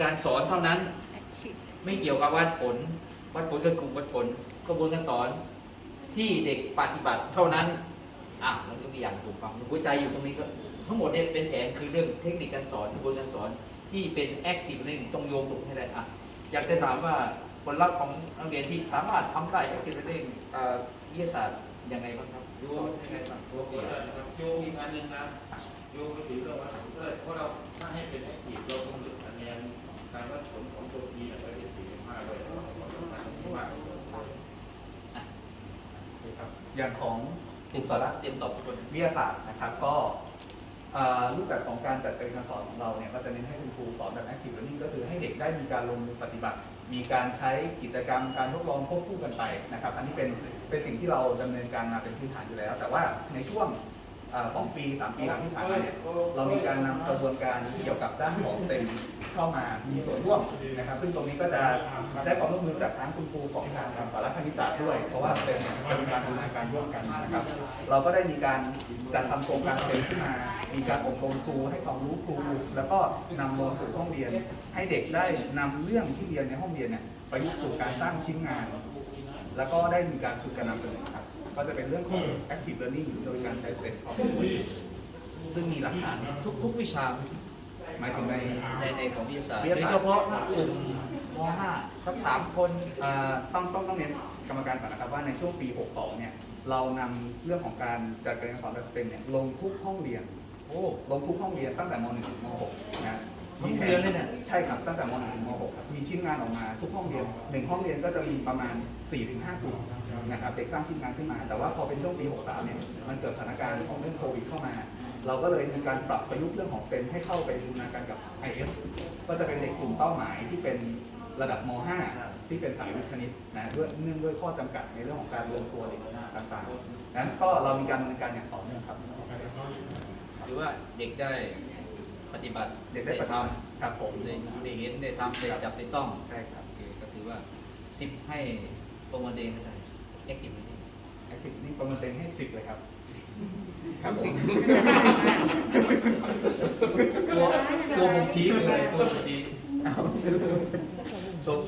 การสอนเท่านั้นไม่เกี่ยวกับวัดผล วัดผลกับกลุ่มวัดผลกระบวนการสอนที่เด็กปฏิบัติเท่านั้นอะมันยกตัวอย่างถูกฟังหัวใจอยู่ตรงนี้ก็ทั้งหมดเนี่ยเป็นแผนคือเรื่องเทคนิคการสอนกระบวนการสอนที่เป็น active learning ต้องโยงตรงให้ได้อะอยากจะถามว่าผลลัพธ์ของนักเรียนที่สามารถทำได้ active learning เอ่อวิทยาศาสตร์ยังไงบ้างครับสอนยังไงบ้างโยกเลยนะครับโยกอีกอันหนึ่งนะโยกไปถึงเรื่องวัดผลก็เลยเพราะเราถ้าให้เป็นแอคทีฟเราต้องหยุดคะแนนการวัดผลของตัวทีเนี่ยไว้ที่สี่สิบห้าเลยเพราะว่าผลสำคัญที่ว่า ครับ อย่างของเตรียมตอบเตรียมตอบทุกคนวิทยาศาสตร์นะครับก็เอ่อรูปแบบของการจัดการเรียนการสอนของเราเนี่ยก็จะเน้นให้คุณครูสอนแบบ active learning ก็คือให้เด็กได้มีการลงมือปฏิบัติ มีการใช้กิจกรรมการทดลองควบคู่กันไปนะครับ อันนี้เป็นเป็นสิ่งที่เราดำเนินการมาเป็นพื้นฐานอยู่แล้ว แต่ว่าในช่วงเอ่อ สองปีสามปีหลังที่ผ่านมาเนี่ยเรามีการนำกระบวนการเกี่ยวกับด้านของเต็มเข้ามามีส่วนร่วมนะครับ ซึ่งตรงนี้ก็จะได้ความร่วมมือจากทั้งคุณครูของทางสารคณิตศาสตร์ด้วย เพราะว่าเป็นจะเป็นการทำงานการร่วมกันนะครับ เราก็ได้มีการจัดทำโครงการเต็มขึ้นมา มีการอบรมครูให้ความรู้ครู แล้วก็นำลงสู่ห้องเรียน ให้เด็กได้นำเรื่องที่เรียนในห้องเรียนเนี่ยประยุกต์สู่การสร้างชิ้นงาน แล้วก็ได้มีการฝึกการนำเสนอครับ ก็จะเป็นเรื่องของ active learning โดยการใช้เซตของซึ่งมีหลักฐานทุกทุกวิชาหมายถึงในในในของวิทยาศาสตร์วิทยาศาสตร์โดยเฉพาะกลุ่มม .5 สักสามคนอ่าต้องต้องต้องเน้นกรรมการก่อนนะครับว่าในช่วงปี 62 เนี่ย เรานำเรื่องของการจัดการเรียนการสอนแบบสเต็มเนี่ยลงทุกห้องเรียน โอ้ ลงทุกห้องเรียนตั้งแต่ม .1 ถึงม .6 นะ ทั้งเดือนเลยเนี่ยใช่ครับตั้งแต่ม .1 ถึงม .6 ครับมีชิ้นงานออกมาทุกห้องเรียนหนึ่งห้องเรียนก็จะมีประมาณ 4-5 กลุ่มนะครับเด็กสร้างชิ้นงานขึ้นมา แต่ว่าพอเป็นช่วงปี 63 เนี่ยมันเกิดสถานการณ์ของเรื่องโควิดเข้ามา เราก็เลยมีการปรับประยุกต์เรื่องของเต็มให้เข้าไปบูรณาการกับ IF ก็จะเป็นเด็กกลุ่มเป้าหมายที่เป็นระดับม .5 ที่เป็นสายวิทย์คณิตนะด้วยเนื่องด้วยข้อจำกัดในเรื่องของการรวมตัวเด็กต่างๆนั้นก็เรามีการดำเนินการอย่างต่อเนื่องครับ ถือว่าเด็กได้ ปฏิบัติเด็กได้ปฏิบัติครับผมได้ได้เห็นได้ทำได้จับได้ต้องใช่ครับโอเคก็ถือว่าสิบให้โปรโมทเองไม่ได้แอคทีฟไม่ได้แอคทีฟนี่ประเมินเต็มให้สิบเลยครับ ครับผมตัวตัวผมชี้เลยตัวผมชี้เอาตบ